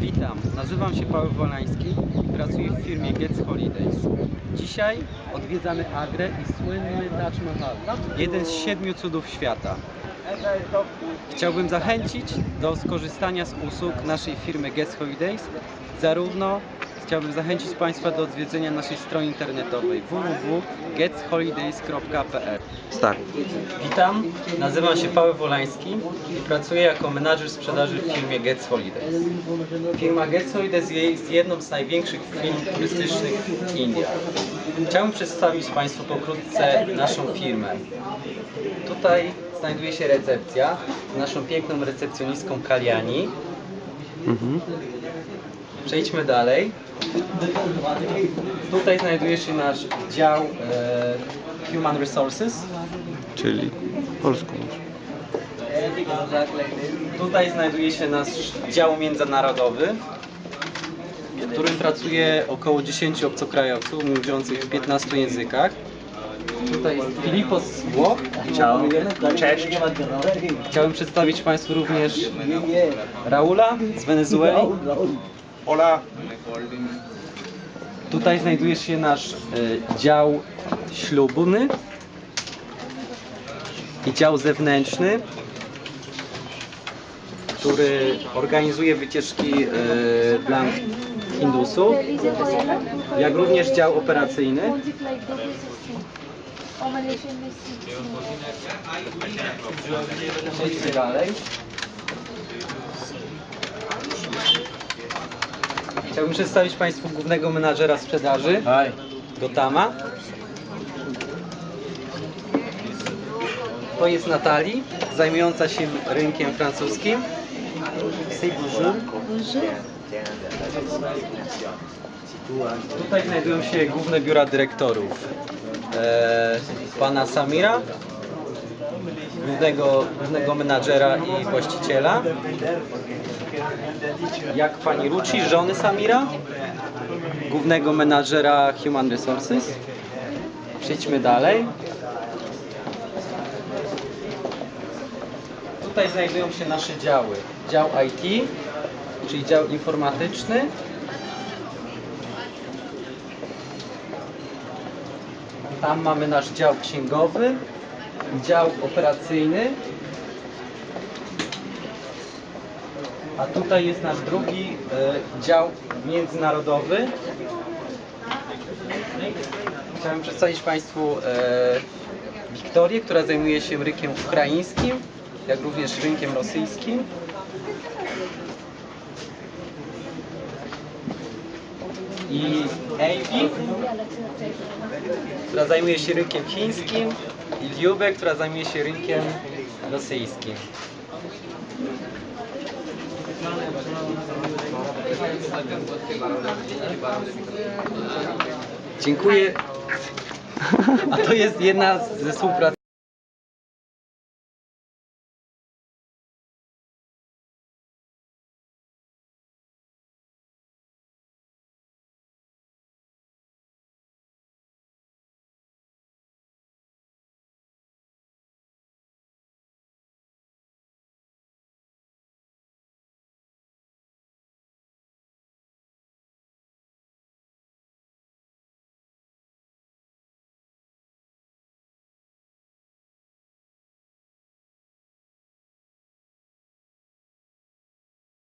Witam, nazywam się Paweł Wolański i pracuję w firmie Gets Holidays. Dzisiaj odwiedzamy Agrę i słynny Taj Mahal, jeden z siedmiu cudów świata. Chciałbym zachęcić do skorzystania z usług naszej firmy Gets Holidays. Zarówno chciałbym zachęcić Państwa do odwiedzenia naszej strony internetowej www.getsholidays.pl Start. Witam, nazywam się Paweł Wolański i pracuję jako menadżer sprzedaży w firmie Gets Holidays. Firma Gets Holidays jest jedną z największych firm turystycznych w Indiach. Chciałbym przedstawić Państwu pokrótce naszą firmę. Tutaj znajduje się recepcja z naszą piękną recepcjonistką Kaliani. Mhm. Przejdźmy dalej. Tutaj znajduje się nasz dział e, Human Resources. Czyli polską. Tutaj znajduje się nasz dział międzynarodowy, w którym pracuje około 10 obcokrajowców mówiących w 15 językach. Tutaj jest Filipos z Włoch. Cześć. Chciałem przedstawić Państwu również Raula z Wenezueli. Hola. Tutaj znajduje się nasz e, dział ślubny i dział zewnętrzny, który organizuje wycieczki e, dla Hindusów, jak również dział operacyjny. Przejdźmy dalej. Chciałbym przedstawić Państwu głównego menadżera sprzedaży, Gotama. To jest Natali, zajmująca się rynkiem francuskim. C'est bonjour. Tutaj znajdują się główne biura dyrektorów. E, pana Samira, głównego, głównego menadżera i właściciela. Jak pani Ruci, żony Samira, głównego menadżera Human Resources. Przejdźmy dalej. Tutaj znajdują się nasze działy. Dział IT, czyli dział informatyczny. Tam mamy nasz dział księgowy, dział operacyjny. A tutaj jest nasz drugi e, dział międzynarodowy. Chciałem przedstawić Państwu e, Wiktorię, która zajmuje się rynkiem ukraińskim, jak również rynkiem rosyjskim. I Amy, która zajmuje się rynkiem chińskim i Liubek, która zajmuje się rynkiem rosyjskim. Dziękuję. A to jest jedna ze współprac